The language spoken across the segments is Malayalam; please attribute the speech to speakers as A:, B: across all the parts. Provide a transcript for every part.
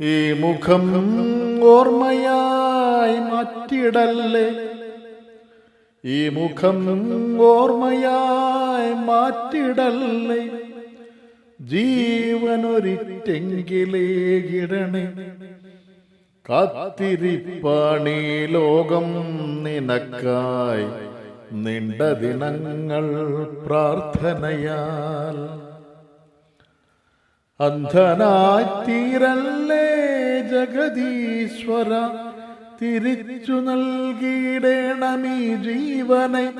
A: ഈ മുഖം ഓർമ്മയായി മാറ്റിടല്ലേ ഈ മുഖം ഓർമ്മയായി മാറ്റിടല്ലേ ജീവനൊരിറ്റെങ്കിലേ കിടണേ കാത്തിരിപ്പാണീ ലോകം നിനക്കായി. നിണ്ട ദിനങ്ങൾ പ്രാർത്ഥനയാൽ അന്ധനായി തീരല്ലേ ജഗദീശ്വര? തിരിച്ചു നൽകിയിടേണമീ ജീവനെ.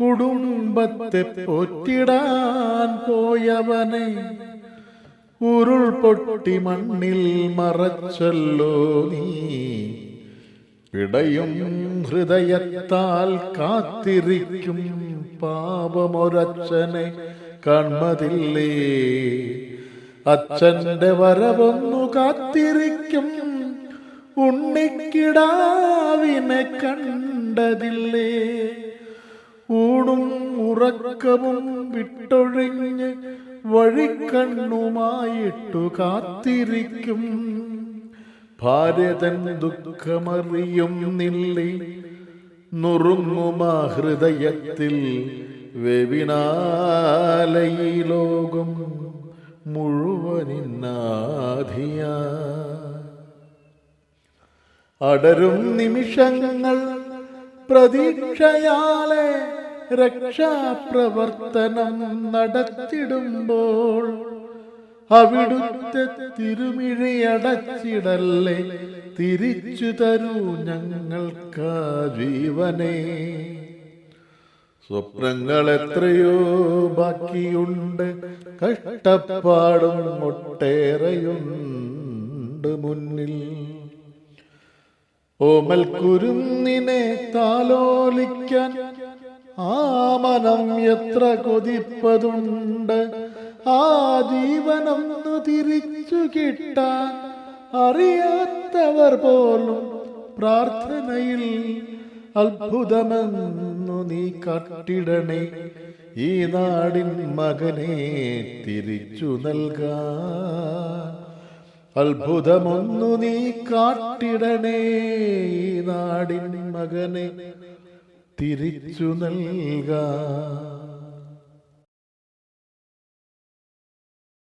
A: കുടുംബത്തെ പോറ്റിടാൻ പോയവനെ. ഉരുൾ പൊട്ടി മണ്ണിൽ മറച്ചല്ലോ നീ. പിടയും ഹൃദയത്താൽ കാത്തിരിക്കും പാപമൊരച്ഛനെ. കൺമതില്ലേ അച്ഛന്റെ വരവൊന്നു കാത്തിരിക്കും. ഉണ്ണിക്കിടാവിനെ കണ്ടതില്ലേ? ഊടും ഉറക്കവും വിട്ടൊഴിഞ്ഞ് വഴിക്കണ്ണുമായിട്ടു കാത്തിരിക്കും. ഭാര്യതൻ ദുഃഖമറിയുന്നില്ലേ നുറുങ്ങുമാ ഹൃദയത്തിൽ വെവിനാലയി ലോകം മുഴുവനിന്നാധിയ അടരും നിമിഷങ്ങൾ പ്രതീക്ഷയാലെ രക്ഷാപ്രവർത്തനം നടത്തിടുമ്പോൾ അവിടുത്തെ തിരുമിഴിയടച്ചിടല്ലേ തിരിച്ചു തരൂ ഞങ്ങൾക്ക് ജീവനെ. സ്വപ്നങ്ങൾ എത്രയോ ബാക്കിയുണ്ട്. കഷ്ടപ്പാടും ഒട്ടേറെയുണ്ട് മുന്നിൽ. ഓമൽ കുരുന്നിനെ താലോലിക്കാൻ ആ മനം എത്ര കൊതിപ്പതുണ്ട്. ആ ജീവനം തിരിച്ചു കിട്ടാൻ അറിയാത്തവർ പോലും പ്രാർത്ഥനയിൽ അത്ഭുതമെന്നു നീ കാട്ടിടണേ ഈ നാടിൻ മകനെ തിരിച്ചു നൽകാൻ. അത്ഭുതമൊന്നു നീ കാട്ടിടണേ ഈ നാടിൻ മകനെ തിരിച്ചു നൽകാൻ.